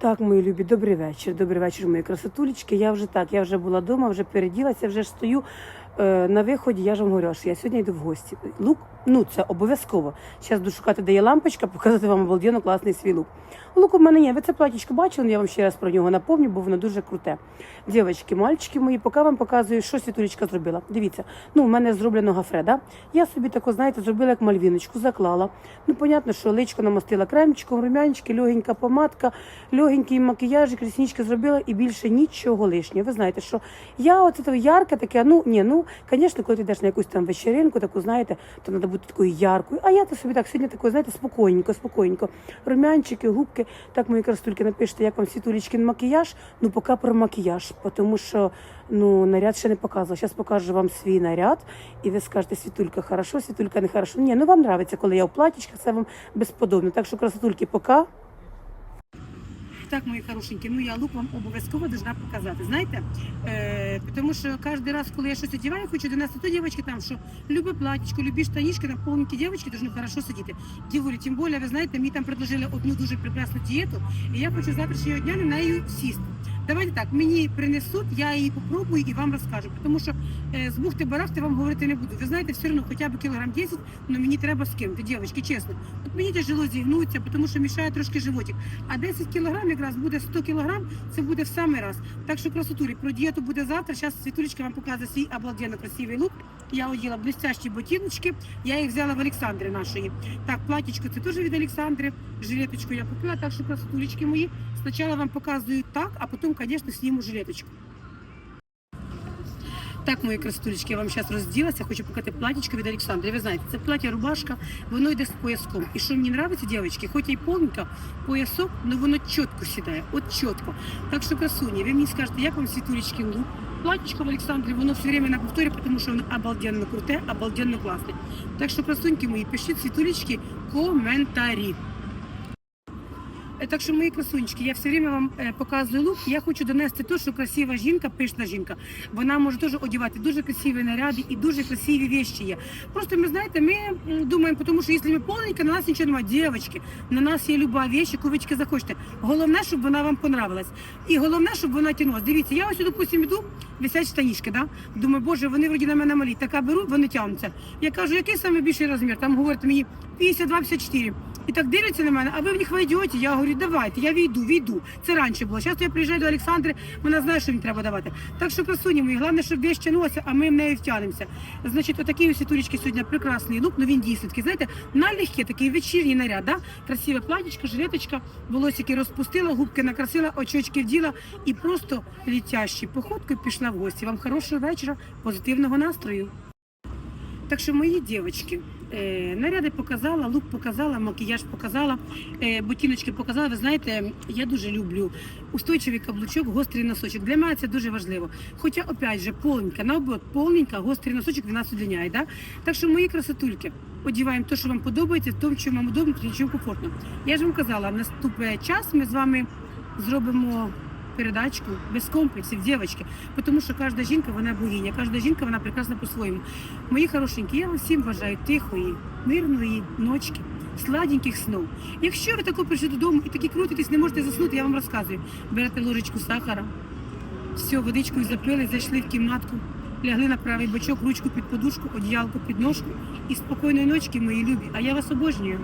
Так, мої любі, добрий вечір. Добрий вечір, мої красотулечки. Я вже так, я вже була вдома, вже переділася, вже ж стою на виході. Я ж вам говорю, що я сьогодні йду в гості. Лук, ну це обов'язково. Зараз буду шукати, де є лампочка, показати вам обалденно класний свій лук. Лук у мене є. Ви це платічко бачили, я вам ще раз про нього напомню, бо воно дуже круте. Дівчатки, мальчики мої, поки вам показую, що світулечка зробила. Дивіться, ну в мене зроблено гафре? Я собі тако, знаєте, зробила як мальвіночку, заклала. Ну, понятно, що личко намастила кремчиком, румянчики, легенька помадка, легенький макіяж, реснички зробила і більше нічого лишнього. Ви знаєте, що я оце ярке таке, ну ні, ну, звісно, коли ти йдеш на якусь там вечеринку, таку, знаєте, то треба бути такою яркою. А я то собі так сьогодні такою, знаєте, спокійненько, спокійненько. Румянчики, губки. Так, мої красотульки, напишіть, як вам світулечкин макіяж. Ну, поки про макіяж, тому що ну, наряд ще не показувала. Зараз покажу вам свій наряд, і ви скажете, світулька хорошо, світулька не хорошо. Ні, ну вам подобається, коли я в платічках, це вам безподобно. Так що, красотульки, поки. Так, мої хорошенькі, ну я лук вам обов'язково должна показати. Знаєте, е, тому що кожен раз, коли я щось одягаю, хочу донести то дівчатки там, що любе платічко, любі штанішки, там повненькі дівчатки дуже хорошо сидіти. Діволі, тим більше, ви знаєте, мені там предложили одну дуже прекрасну дієту, і я хочу завтрашнього дня на неї сісти. Давайте так, мені принесуть, я її попробую і вам розкажу. Тому що е, з бухти барахти вам говорити не буду. Ви знаєте, все одно хоча б кілограм 10, але мені треба скинути, дівчатки, чесно. От мені тяжело зігнутися, тому що мішає трошки животик. А 10 кілограм якраз буде 100 кілограм, це буде в самий раз. Так що красотурі, про дієту буде завтра. Зараз Світулечка вам показує свій обалденно красивий лук. Я оділа блестящі ботиночки, я їх взяла в Олександри нашої. Так, платічко це теж від Олександри, жилеточку я купила, так що красотулечки мої. Спочатку вам показую так, а потім, звісно, зніму жилеточку. Так, мої красотулечки, я вам зараз розділася, хочу показати платічко від Олександри. Ви знаєте, це плаття рубашка, воно йде з пояском. І що мені подобається, дівчатки, хоч і повненько, поясок, але воно чітко сідає, от чітко. Так що, красуні, ви мені скажете, як вам світулечки лук? Платічко в Олександрі, воно все время на повторі, тому що воно обалденно круте, обалденно класне. Так що, красуньки мої, пишіть світулічки, коментарі. Е, Так що, мої красунечки, я все время вам е, показую лук. Я хочу донести те, що красива жінка, пишна жінка. Вона може теж одягати дуже красиві наряди і дуже красиві вещі є. Просто ми знаєте, ми думаємо, тому що якщо ми повненька, на нас нічого немає. Дівчатки, на нас є люба вещь, яку ви захочете. Головне, щоб вона вам понравилась. І головне, щоб вона тянулась. Дивіться, я ось, допустим, іду, висять штанішки, да? Думаю, боже, вони вроді на мене малі. Така беру, вони тягнуться. Я кажу, який найбільший розмір? Там говорять мені 52-54. І так дивляться на мене, а ви в них войдете? Я говорю, давайте, я війду, війду. Це раніше було. Зараз я приїжджаю до Олександри, вона знає, що мені треба давати. Так що красуні мої, головне, щоб вещь тянулася, а ми в неї втягнемося. Значить, отакий ось турічки сьогодні прекрасний лук, ну він дійсно такий, знаєте, налегке, такий вечірній наряд, да? красиве платічко, жилеточка, волосики розпустила, губки накрасила, очочки вділа і просто літящі походкою пішла в гості. Вам хорошого вечора, позитивного настрою. Так що, мої дівчатки, наряди показала, лук показала, макіяж показала, е, ботиночки показала. Ви знаєте, я дуже люблю устойчивий каблучок, гострий носочок. Для мене це дуже важливо. Хоча, опять же, повненька, наоборот, повненька, гострий носочок він нас удлиняє. Да? Так що, мої красотульки, одіваємо те, що вам подобається, в тому, що вам удобно, в чому комфортно. Я ж вам казала, наступний час ми з вами зробимо передачку без комплексів, дівчатки, тому що кожна жінка вона богиня, кожна жінка вона прекрасна по-своєму. Мої хорошенькі, я вам всім бажаю тихої, мирної ночки, сладеньких снов. Якщо ви тако прийшли додому і такі крутитесь, не можете заснути, я вам розказую. Берете ложечку сахара, все, водичкою запили, зайшли в кімнатку, лягли на правий бочок, ручку під подушку, одіялко під ножку і спокійної ночки, мої любі. А я вас обожнюю.